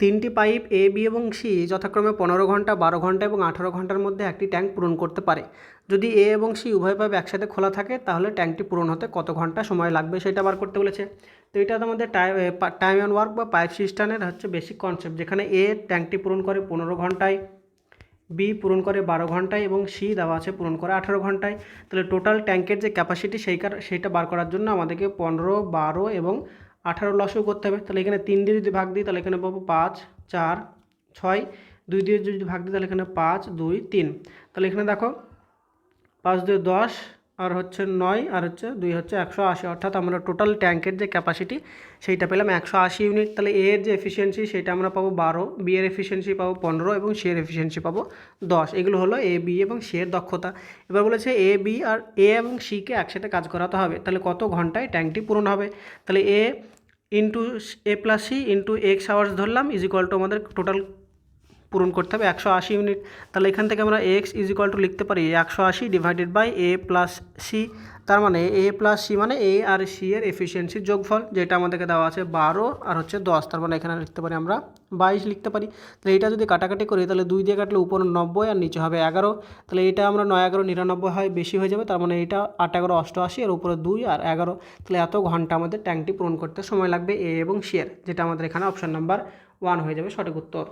তিনটি pipe A B এবং C যথাক্রমে পনেরো ঘণ্টা, বারো ঘণ্টা এবং আঠারো ঘণ্টার মধ্যে একটি ট্যাঙ্ক পূরণ করতে পারে। যদি এ এবং সি উভয় পাইপ একসাথে খোলা থাকে, তাহলে ট্যাঙ্কটি পূরণ হতে কত ঘণ্টা সময় লাগবে সেটা বার করতে বলেছে। তো এটা আমাদের টাইম টাইম অ্যান্ড ওয়ার্ক বা পাইপ সিস্টেমের হচ্ছে বেসিক কনসেপ্ট যেখানে এ ট্যাঙ্কটি পূরণ করে পনেরো ঘন্টায় বি পূরণ করে বারো ঘন্টায় এবং সি দেওয়া আছে পূরণ করে আঠারো ঘন্টায়। তাহলে টোটাল ট্যাঙ্কের যে ক্যাপাসিটি সেই সেইটা বার করার জন্য আমাদেরকে পনেরো, বারো এবং আঠারো লসও করতে হবে, তাহলে এখানে তিন দিয়ে যদি ভাগ দিই, তাহলে এখানে পাবো পাঁচ, চার, ছয়, দুই দিয়ে যদি ভাগ দিই, তাহলে এখানে পাঁচ, দুই, তিন। তাহলে এখানে দেখো, পাঁচ, দুই, দশ, আর হচ্ছে নয়, আর হচ্ছে দুই হচ্ছে একশো আশি। অর্থাৎ আমরা টোটাল ট্যাঙ্কের যে ক্যাপাসিটি সেইটা পেলাম একশো আশি ইউনিট তাহলে এ এর যে এফিসিয়েন্সি সেটা আমরা পাবো বারো বি এর এফিসিয়েন্সি পাবো পনেরো, এবং সি এর এফিসিয়েন্সি পাবো দশ। এগুলো হলো এ বি এবং সি এর দক্ষতা। এবার বলেছে এ বি আর এ এবং সিকে একসাথে কাজ করাতে হবে, তাহলে কত ঘন্টায় ট্যাঙ্কটি পূরণ হবে? তাহলে A into A plus C into X hours ধরলাম ইজ ইকুয়াল টু আমাদের টোটাল পূরণ করতে হবে, একশো আশি ইউনিট তাহলে এখান থেকে আমরা এক্স ইজ ইকুয়াল টু লিখতে পারি একশো আশি divided by A plus C, তার মানে এ প্লাস সি মানে এ আর সি এর এফিসিয়েন্সির যোগফল, যেটা আমাদেরকে দেওয়া আছে বারো আর হচ্ছে দশ, তার মানে এখানে লিখতে পারি আমরা বাইশ লিখতে পারি। তাহলে এটা যদি কাটাকাটি করি, তাহলে দুই দিয়ে কাটলে উপর নব্বই আর নিচে হবে এগারো। তাহলে এটা আমরা নয়, এগারো, নিরানব্বই হয়, বেশি হয়ে যাবে, তার মানে এটা আট, এগারো, অষ্টআশি আর উপরে দুই আর এগারো। তাহলে এত ঘণ্টা আমাদের ট্যাঙ্কটি পূরণ করতে সময় লাগবে এ এবং সি এর, যেটা আমাদের এখানে অপশান নাম্বার ওয়ান হয়ে যাবে সঠিক উত্তর।